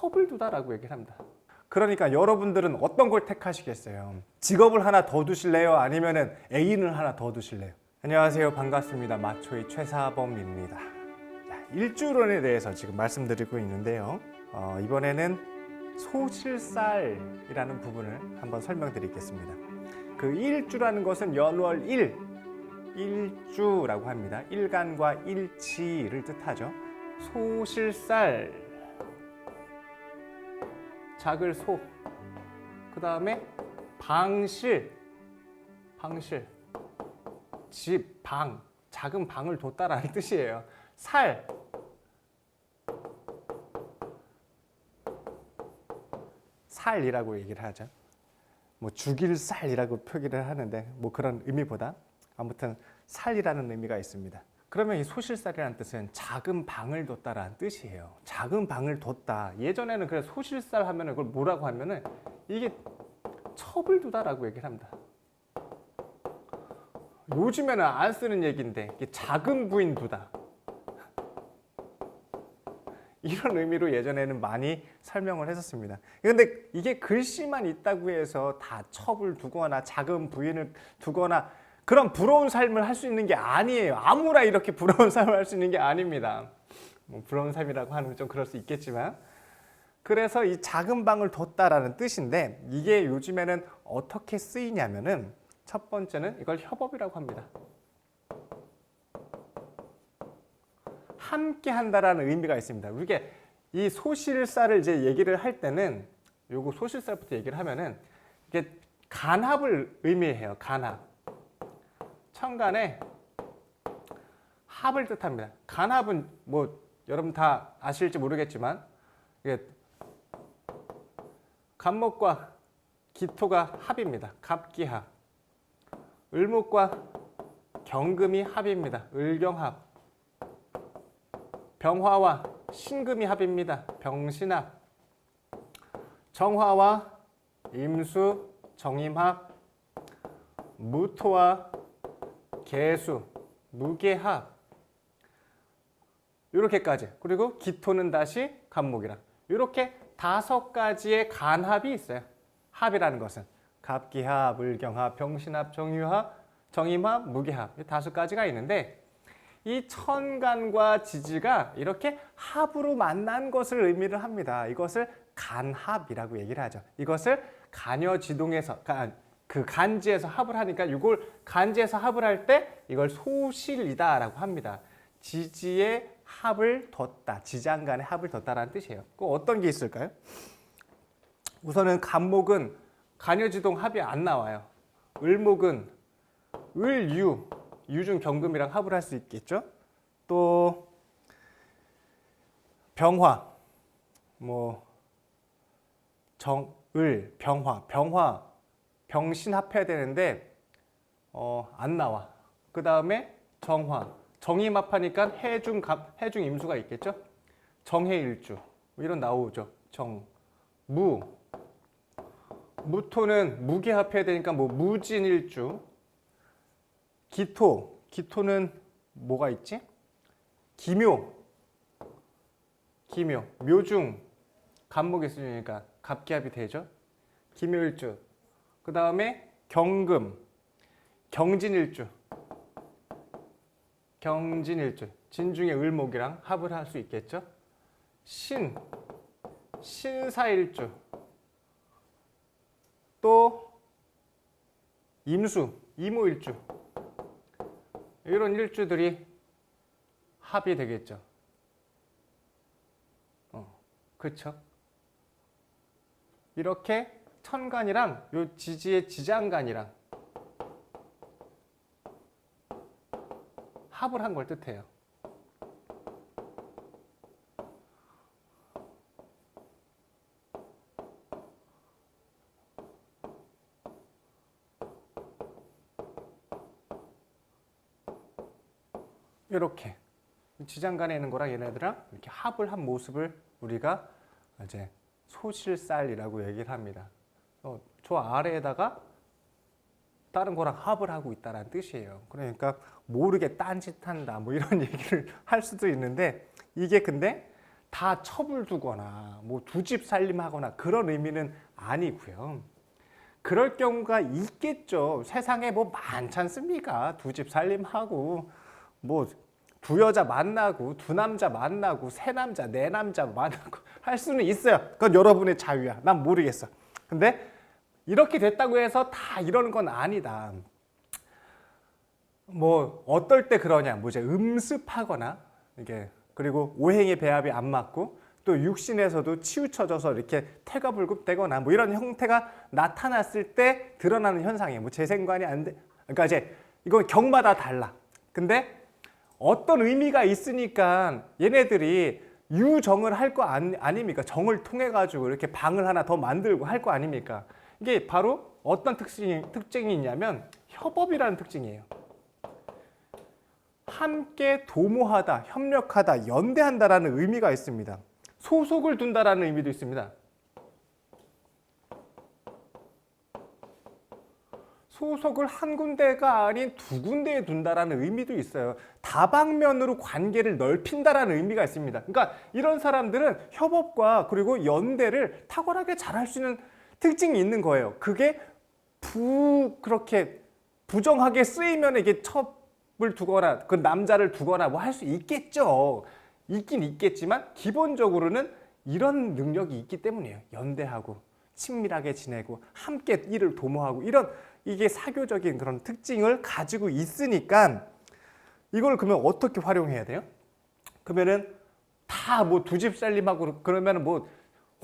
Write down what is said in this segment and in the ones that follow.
첩을 두다라고 얘기를 합니다. 그러니까 여러분들은 어떤 걸 택하시겠어요? 직업을 하나 더 두실래요? 아니면은 애인을 하나 더 두실래요? 안녕하세요. 반갑습니다. 마초이 최사범입니다. 자, 일주론에 대해서 지금 말씀드리고 있는데요. 어, 이번에는 소실살이라는 부분을 한번 설명드리겠습니다. 그 일주라는 것은 연월 일, 일주라고 합니다. 일간과 일치를 뜻하죠. 소실살, 작을 소, 그 다음에 방실, 방실, 집, 방, 작은 방을 뒀다라는 뜻이에요. 살, 살이라고 얘기를 하죠. 뭐 죽일 살이라고 표기를 하는데 뭐 그런 의미보다 아무튼 살이라는 의미가 있습니다. 그러면 이 소실살이라는 뜻은 작은 방을 뒀다라는 뜻이에요. 작은 방을 뒀다. 예전에는 그래 소실살 하면은 그걸 뭐라고 하면은 이게 첩을 두다라고 얘기를 합니다. 요즘에는 안 쓰는 얘기인데 이게 작은 부인 두다. 이런 의미로 예전에는 많이 설명을 했었습니다. 그런데 이게 글씨만 있다고 해서 다 첩을 두거나 작은 부인을 두거나 그런 부러운 삶을 할 수 있는 게 아니에요. 아무나 이렇게 부러운 삶을 할 수 있는 게 아닙니다. 뭐 부러운 삶이라고 건좀 그럴 수 있겠지만 그래서 이 작은 방을 뒀다라는 뜻인데 이게 요즘에는 어떻게 쓰이냐면은 첫 번째는 이걸 협업이라고 합니다. 함께 한다라는 의미가 있습니다. 이게 이 소실살을 이제 얘기를 할 때는 요거 소실살부터 얘기를 하면은 이게 간합을 의미해요. 간합. 천간에 합을 뜻합니다. 간합은 뭐 여러분 다 아실지 모르겠지만 이게 간목과 기토가 합입니다. 갑기합. 을목과 경금이 합입니다. 을경합. 병화와 신금이 합입니다. 병신합. 정화와 임수, 정임합. 무토와 개수, 무게합. 이렇게까지. 그리고 기토는 다시 간목이랑. 이렇게 다섯 가지의 간합이 있어요. 합이라는 것은 갑기합, 을경합, 병신합, 정유합, 정임합, 무게합 이 다섯 가지가 있는데 이 천간과 지지가 이렇게 합으로 만난 것을 의미를 합니다. 이것을 간합이라고 얘기를 하죠. 이것을 간여지동에서 간- 그 간지에서 합을 하니까 이걸 간지에서 합을 할 때 이걸 소실이다라고 합니다. 지지의 합을 뒀다, 지장간의 합을 뒀다라는 뜻이에요. 그 어떤 게 있을까요? 우선은 간목은 간여지동 합이 안 나와요. 을목은 을유, 유중 경금이랑 합을 할 수 있겠죠. 또 병화, 뭐 정을, 병화, 병화, 병신 합해야 되는데 어, 안 나와. 그 다음에 정화, 정임 합하니까 해중 감, 해중 임수가 있겠죠. 정해일주 뭐 이런 나오죠. 정, 무, 무토는 무게 합해야 되니까 뭐 무진일주. 기토, 기토는 뭐가 있지? 기묘, 기묘, 묘중, 간목이 있으니까 갑기합이 되죠. 기묘일주. 그 다음에 경금, 경진일주. 경진일주. 진중의 을목이랑 합을 할 수 있겠죠. 신, 신사일주. 또 임수, 이모일주. 이런 일주들이 합이 되겠죠. 어, 그렇죠. 이렇게 천간이랑 요 지지의 지장간이랑 합을 한 걸 뜻해요. 이렇게 지장간에 있는 거랑 얘네들랑 이렇게 합을 한 모습을 우리가 이제 소실살이라고 얘기를 합니다. 어, 저 아래에다가 다른 거랑 합을 하고 있다는 뜻이에요. 그러니까 모르게 딴짓한다 뭐 이런 얘기를 할 수도 있는데 이게 근데 다 첩을 두거나 뭐 두 집 살림하거나 그런 의미는 아니고요. 그럴 경우가 있겠죠. 세상에 뭐 많지 않습니까? 두 집 살림하고 뭐 두 여자 만나고 두 남자 만나고 세 남자 네 남자 만나고 할 수는 있어요. 그건 여러분의 자유야. 난 모르겠어. 근데 이렇게 됐다고 해서 다 이러는 건 아니다. 뭐 어떨 때 그러냐? 뭐 이제 음습하거나 이게 그리고 오행의 배합이 안 맞고 또 육신에서도 치우쳐져서 이렇게 태가 불급되거나 뭐 이런 형태가 나타났을 때 드러나는 현상이에요. 뭐 재생관이 안 돼. 그러니까 이제 이건 경마다 달라. 근데 어떤 의미가 있으니까 얘네들이 유정을 할 거 아닙니까? 정을 통해 가지고 이렇게 방을 하나 더 만들고 할 거 아닙니까? 이게 바로 어떤 특징이, 특징이 있냐면 협업이라는 특징이에요. 함께 도모하다, 협력하다, 연대한다라는 의미가 있습니다. 소속을 둔다라는 의미도 있습니다. 소속을 한 군데가 아닌 두 군데에 둔다라는 의미도 있어요. 다방면으로 관계를 넓힌다라는 의미가 있습니다. 그러니까 이런 사람들은 협업과 그리고 연대를 탁월하게 잘할 수 있는 특징이 있는 거예요. 그게 부 그렇게 부정하게 쓰이면 이게 첩을 두거나 그 남자를 두거나 뭐 할 수 있겠죠. 있긴 있겠지만 기본적으로는 이런 능력이 있기 때문이에요. 연대하고 친밀하게 지내고 함께 일을 도모하고 이런 이게 사교적인 그런 특징을 가지고 있으니까 이걸 그러면 어떻게 활용해야 돼요? 그러면은 다 뭐 두 집 살림하고 그러면은 뭐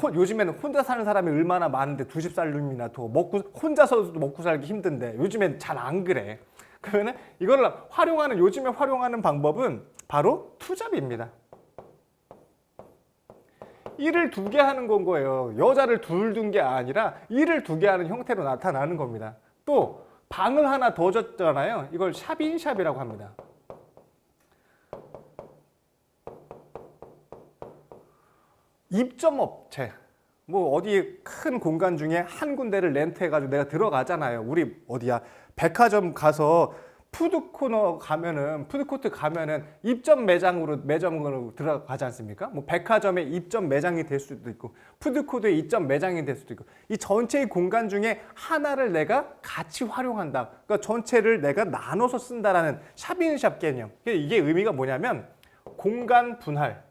호, 요즘에는 혼자 사는 사람이 얼마나 많은데 두 집 살림이나 더 먹고 혼자서도 먹고 살기 힘든데 요즘엔 잘 안 그래. 그러면은 이걸 활용하는 요즘에 활용하는 방법은 바로 투잡입니다. 일을 두 개 하는 건 거예요. 여자를 둘 둔 게 아니라 일을 두 개 하는 형태로 나타나는 겁니다. 또 방을 하나 더 줬잖아요. 이걸 샵인샵이라고 합니다. 입점 업체. 뭐 어디 큰 공간 중에 한 군데를 렌트해 가지고 내가 들어가잖아요. 우리 어디야? 백화점 가서 푸드 코너 가면은 푸드 코트 가면은 입점 매장으로 매점으로 들어가지 않습니까? 뭐 백화점의 입점 매장이 될 수도 있고 푸드 코트의 입점 매장이 될 수도 있고 이 전체의 공간 중에 하나를 내가 같이 활용한다. 그러니까 전체를 내가 나눠서 쓴다라는 샵인샵 개념. 이게 의미가 뭐냐면 공간 분할.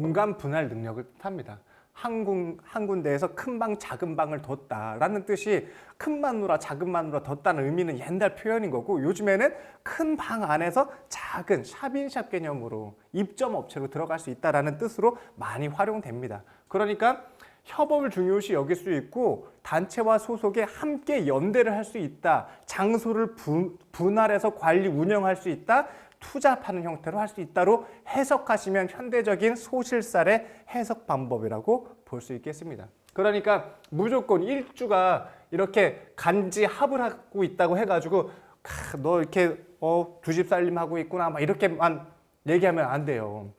공간 분할 능력을 뜻합니다. 한, 군, 한 군데에서 큰 방, 작은 방을 뒀다라는 뜻이 큰 마누라, 작은 마누라 뒀다는 의미는 옛날 표현인 거고 요즘에는 큰 방 안에서 작은 샵인샵 개념으로 입점 업체로 들어갈 수 있다라는 뜻으로 많이 활용됩니다. 그러니까 협업을 중요시 여길 수 있고 단체와 소속에 함께 연대를 할 수 있다. 장소를 분, 분할해서 관리 운영할 수 있다. 투잡하는 형태로 할 수 있다로 해석하시면 현대적인 소실살의 해석 방법이라고 볼 수 있겠습니다. 그러니까 무조건 일주가 이렇게 간지 합을 하고 있다고 해가지고 너 이렇게 어, 두집 살림 하고 있구나 막 이렇게만 얘기하면 안 돼요.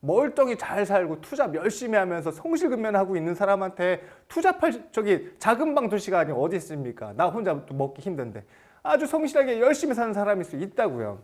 멀쩡히 잘 살고 투잡 열심히 하면서 성실근면하고 있는 사람한테 투잡할 저기 작은 방 두 시간이 어디 있습니까? 나 혼자 먹기 힘든데 아주 성실하게 열심히 사는 사람일 수 있다고요.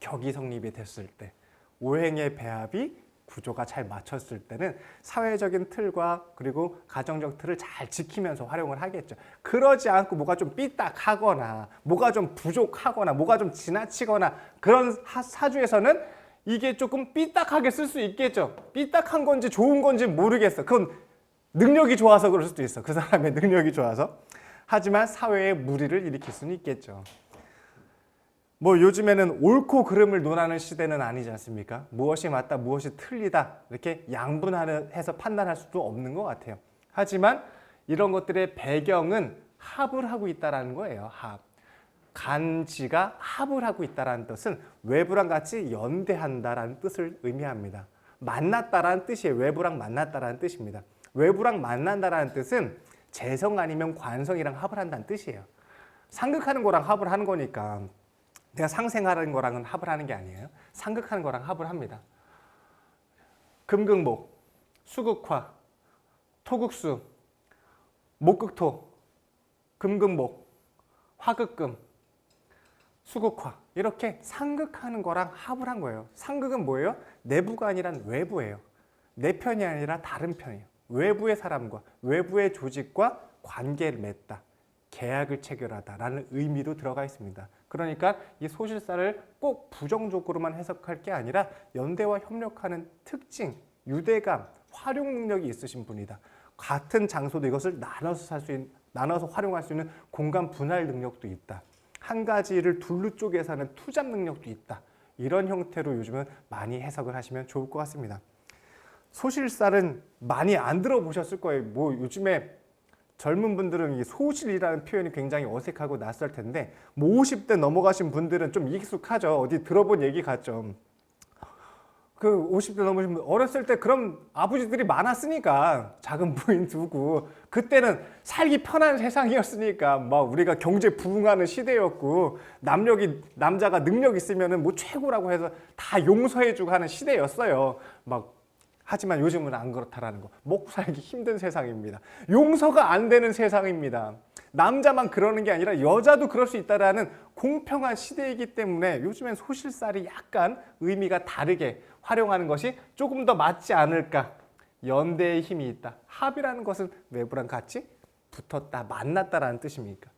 격이 성립이 됐을 때 오행의 배합이 구조가 잘 맞췄을 때는 사회적인 틀과 그리고 가정적 틀을 잘 지키면서 활용을 하겠죠. 그러지 않고 뭐가 좀 삐딱하거나 뭐가 좀 부족하거나 뭐가 좀 지나치거나 그런 사주에서는 이게 조금 삐딱하게 쓸 수 있겠죠. 삐딱한 건지 좋은 건지 모르겠어. 그건 능력이 좋아서 그럴 수도 있어. 그 사람의 능력이 좋아서. 하지만 사회에 무리를 일으킬 수는 있겠죠. 뭐 요즘에는 옳고 그름을 논하는 시대는 아니지 않습니까? 무엇이 맞다, 무엇이 틀리다 이렇게 양분해서 판단할 수도 없는 것 같아요. 하지만 이런 것들의 배경은 합을 하고 있다라는 거예요. 합. 간지가 합을 하고 있다라는 뜻은 외부랑 같이 연대한다라는 뜻을 의미합니다. 만났다라는 뜻이에요. 외부랑 만났다라는 뜻입니다. 외부랑 만난다라는 뜻은 재성 아니면 관성이랑 합을 한다는 뜻이에요. 상극하는 거랑 합을 하는 거니까 내가 상생하는 거랑은 합을 하는 게 아니에요. 상극하는 거랑 합을 합니다. 금극목, 수극화, 토극수, 목극토, 금극목, 화극금, 수극화 이렇게 상극하는 거랑 합을 한 거예요. 상극은 뭐예요? 내부가 아니란 외부예요. 내 편이 아니라 다른 편이에요. 외부의 사람과 외부의 조직과 관계를 맺다. 계약을 체결하다라는 의미도 들어가 있습니다. 그러니까 이 소실사를 꼭 부정적으로만 해석할 게 아니라 연대와 협력하는 특징, 유대감, 활용 능력이 있으신 분이다. 같은 장소도 이것을 나눠서 살 수 있는 나눠서 활용할 수 있는 공간 분할 능력도 있다. 한 가지를 둘로 쪼개서 하는 투잡 능력도 있다. 이런 형태로 요즘은 많이 해석을 하시면 좋을 것 같습니다. 소실살은 많이 안 들어보셨을 거예요. 뭐 요즘에 젊은 분들은 이 소실이라는 표현이 굉장히 어색하고 낯설 텐데 뭐 50대 넘어가신 분들은 좀 익숙하죠. 어디 들어본 얘기 같죠. 그 50대 넘으신 분 어렸을 때 그럼 아버지들이 많았으니까 작은 부인 두고 그때는 살기 편한 세상이었으니까 막 우리가 경제 부흥하는 시대였고 남력이 남자가 능력 있으면은 뭐 최고라고 해서 다 용서해주고 하는 시대였어요. 막 하지만 요즘은 안 그렇다라는 거. 먹고 살기 힘든 세상입니다. 용서가 안 되는 세상입니다. 남자만 그러는 게 아니라 여자도 그럴 수 있다라는 공평한 시대이기 때문에 요즘엔 소실살이 약간 의미가 다르게 활용하는 것이 조금 더 맞지 않을까. 연대의 힘이 있다. 합이라는 것은 외부랑 같이 붙었다, 만났다라는 뜻입니까?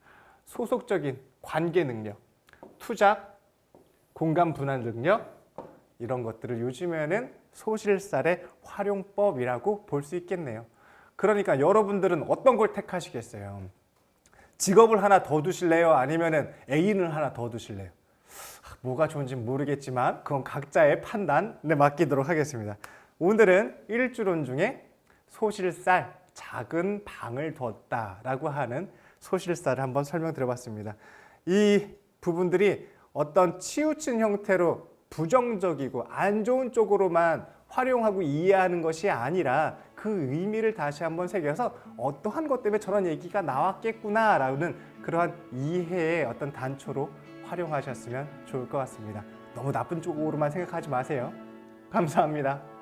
소속적인 관계 능력, 투작, 공간 분할 능력 이런 것들을 요즘에는 소실살의 활용법이라고 볼 수 있겠네요. 그러니까 여러분들은 어떤 걸 택하시겠어요? 직업을 하나 더 두실래요? 아니면은 애인을 하나 더 두실래요? 뭐가 좋은지 모르겠지만 그건 각자의 판단에 맡기도록 하겠습니다. 오늘은 일주론 중에 소실살 작은 방을 뒀다라고 하는 소실살을 한번 설명드려봤습니다. 이 부분들이 어떤 치우친 형태로 부정적이고 안 좋은 쪽으로만 활용하고 이해하는 것이 아니라 그 의미를 다시 한번 새겨서 어떠한 것 때문에 저런 얘기가 나왔겠구나라는 그러한 이해의 어떤 단초로 활용하셨으면 좋을 것 같습니다. 너무 나쁜 쪽으로만 생각하지 마세요. 감사합니다.